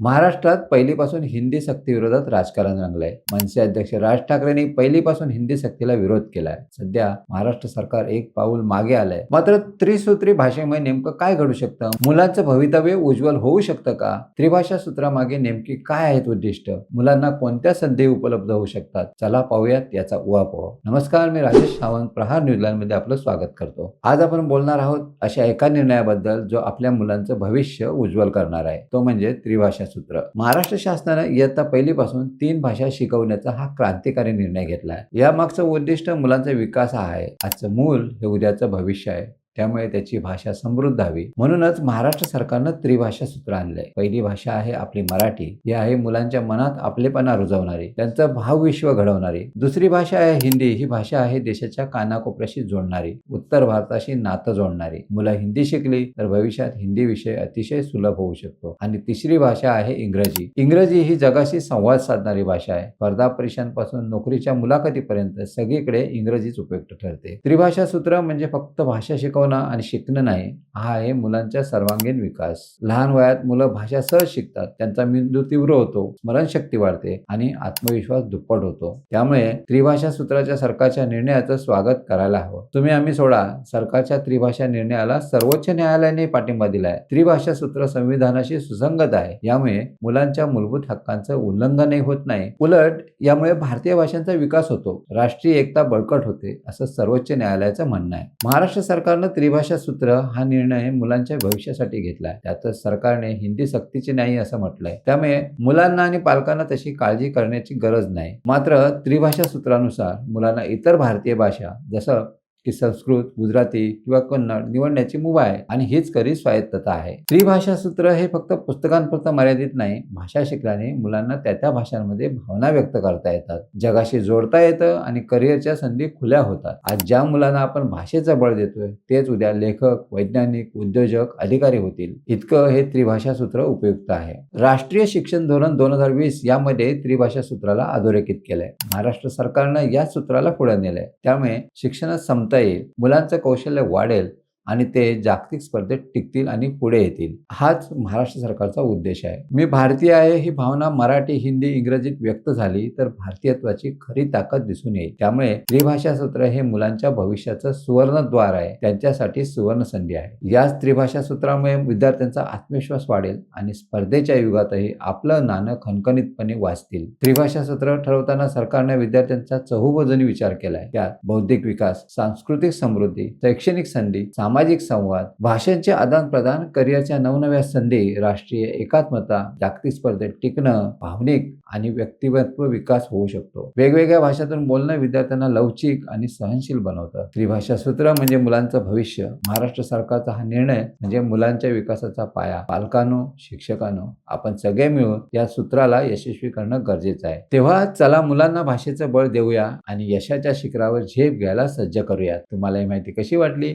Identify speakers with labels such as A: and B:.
A: महाराष्ट्रात पहिलीपासून हिंदी सक्तीविरोधात राजकारण रंगलंय. मनसे अध्यक्ष राज ठाकरेंनी पहिलीपासून हिंदी सक्तीला विरोध केलाय. सध्या महाराष्ट्र सरकार एक पाऊल मागे आलंय. मात्र त्रिसूत्री भाषेमुळे नेमकं काय घडू शकतं? मुलांचं भवितव्य उज्ज्वल होऊ शकतं का? त्रिभाषा सूत्रामागे नेमकी काय आहेत उद्दिष्ट? मुलांना कोणत्या संधी उपलब्ध होऊ शकतात? चला पाहूयात याचा उहापोह. नमस्कार मी राजेश सावंत प्रहार न्यूझीलंडमध्ये आपलं स्वागत करतो. आज आपण बोलणार आहोत अशा एका निर्णयाबद्दल जो आपल्या मुलांचं भविष्य उज्ज्वल करणार आहे. तो म्हणजे त्रिभाषा भाषासूत्र महाराष्ट्र शासनानं इयत्ता पहिलीपासून तीन भाषा शिकवण्याचा हा क्रांतिकारी निर्णय घेतला आहे यामागचं उद्दिष्ट मुलांचा विकास हा आहे. आजचं मूल हे उद्याचं भविष्य आहे. त्यामुळे त्याची भाषा समृद्ध हवी. म्हणूनच महाराष्ट्र सरकारनं त्रिभाषा सूत्र आणलंय. पहिली भाषा आहे आपली मराठी. ही आहे मुलांच्या मनात आपलेपणा रुजवणारी. त्यांचं भावविश्व घडवणारी. दुसरी भाषा आहे हिंदी. ही भाषा आहे देशाच्या कानाकोपऱ्याशी जोडणारी. उत्तर भारताशी नातं जोडणारी. मुलं हिंदी शिकली तर भविष्यात हिंदी विषय अतिशय सुलभ होऊ शकतो. आणि तिसरी भाषा आहे इंग्रजी. इंग्रजी ही जगाशी संवाद साधणारी भाषा आहे. स्पर्धा परीक्षांपासून नोकरीच्या मुलाखतीपर्यंत सगळीकडे इंग्रजीच उपयुक्त ठरते. त्रिभाषा सूत्र म्हणजे फक्त भाषा शिकवणं आणि शिकणं नाही हा आहे मुलांचा सर्वांगीण विकास. लहान वयात मुलं भाषा सहज शिकतात त्यांचा मेंदू तीव्र होतो स्मरणशक्ती वाढते आणि आत्मविश्वास दुप्पट होतो. त्यामुळे त्रिभाषा सूत्राच्या सरकारच्या निर्णयाचं स्वागत करायला हवं. तुम्ही आम्ही सोडा सरकारच्या त्रिभाषा निर्णयाला सर्वोच्च न्यायालयाने पाठिंबा दिलाय. त्रिभाषा सूत्र संविधानाशी सुसंगत आहे. यामुळे मुलांच्या मूलभूत हक्कांचं उल्लंघनही होत नाही. उलट यामुळे भारतीय भाषांचा विकास होतो. राष्ट्रीय एकता बळकट होते असं सर्वोच्च न्यायालयाचं म्हणणं आहे. महाराष्ट्र सरकारनं त्रिभाषा सूत्र हा निर्णय मुलांच्या भविष्यासाठी घेतलाय त्यातच सरकारने हिंदी सक्तीचे नाही असं म्हटलंय. त्यामुळे मुलांना आणि पालकांना तशी काळजी करण्याची गरज नाही. मात्र त्रिभाषा सूत्रानुसार मुलांना इतर भारतीय भाषा जसं की संस्कृत गुजराती किंवा कन्नड निवडण्याची मुभा आहे आणि हीच खरी स्वायत्तता आहे. त्रिभाषा सूत्र हे फक्त पुस्तकांपुरतं मर्यादित नाही भाषा शिकल्याने मुलांना त्या त्या भाषांमध्ये भावना व्यक्त करता येतात. जगाशी जोडता येतं आणि करिअरच्या संधी खुल्या होतात. आज ज्या मुलांना आपण भाषेचं बळ देतोय तेच उद्या लेखक वैज्ञानिक उद्योजक अधिकारी होतील. इतकं हे त्रिभाषा सूत्र उपयुक्त आहे. राष्ट्रीय शिक्षण धोरण दोन हजार वीस यामध्ये त्रिभाषा सूत्राला अधोरेखित केलंय. महाराष्ट्र सरकारनं या सूत्राला पुढे नेलंय. त्यामुळे शिक्षणात समता येईल. मुलांचं कौशल्य वाढेल. आणि ते जागतिक स्पर्धेत टिकतील आणि पुढे येतील. हाच महाराष्ट्र सरकारचा उद्देश आहे. मी भारतीय आहे ही भावना मराठी हिंदी इंग्रजीत व्यक्त झाली तर भारतीयत्वाची खरी ताकद दिसून येईल. त्यामुळे त्रिभाषा सूत्र हे मुलांच्या भविष्याचं सुवर्णद्वार आहे. त्यांच्यासाठी सुवर्ण संधी आहे. याच त्रिभाषा सूत्रामुळे विद्यार्थ्यांचा आत्मविश्वास वाढेल आणि स्पर्धेच्या युगातही आपलं नाणं खणखणीतपणे वाचतील. त्रिभाषा सूत्र ठरवताना सरकारने विद्यार्थ्यांचा चहुभजनी विचार केलाय. त्यात बौद्धिक विकास सांस्कृतिक समृद्धी शैक्षणिक संधी सामाजिक सामाजिक संवाद भाषांचे आदान प्रदान करिअरच्या नवनव्या संधी राष्ट्रीय एकात्मता जागतिक स्पर्धेत टिकणं भावनिक आणि व्यक्तिमत्व विकास होऊ शकतो. वेगवेगळ्या भाषातून बोलणं विद्यार्थ्यांना लवचिक आणि सहनशील बनवतं. त्रिभाषा सूत्र म्हणजे मुलांचं भविष्य. महाराष्ट्र सरकारचा हा निर्णय म्हणजे मुलांच्या विकासाचा पाया. पालकांनो शिक्षकांनो आपण सगळे मिळून या सूत्राला यशस्वी करणं गरजेचं आहे. तेव्हा चला मुलांना भाषेचं बळ देऊया आणि यशाच्या शिखरावर झेप घ्यायला सज्ज करूया तुम्हाला ही माहिती कशी वाटली?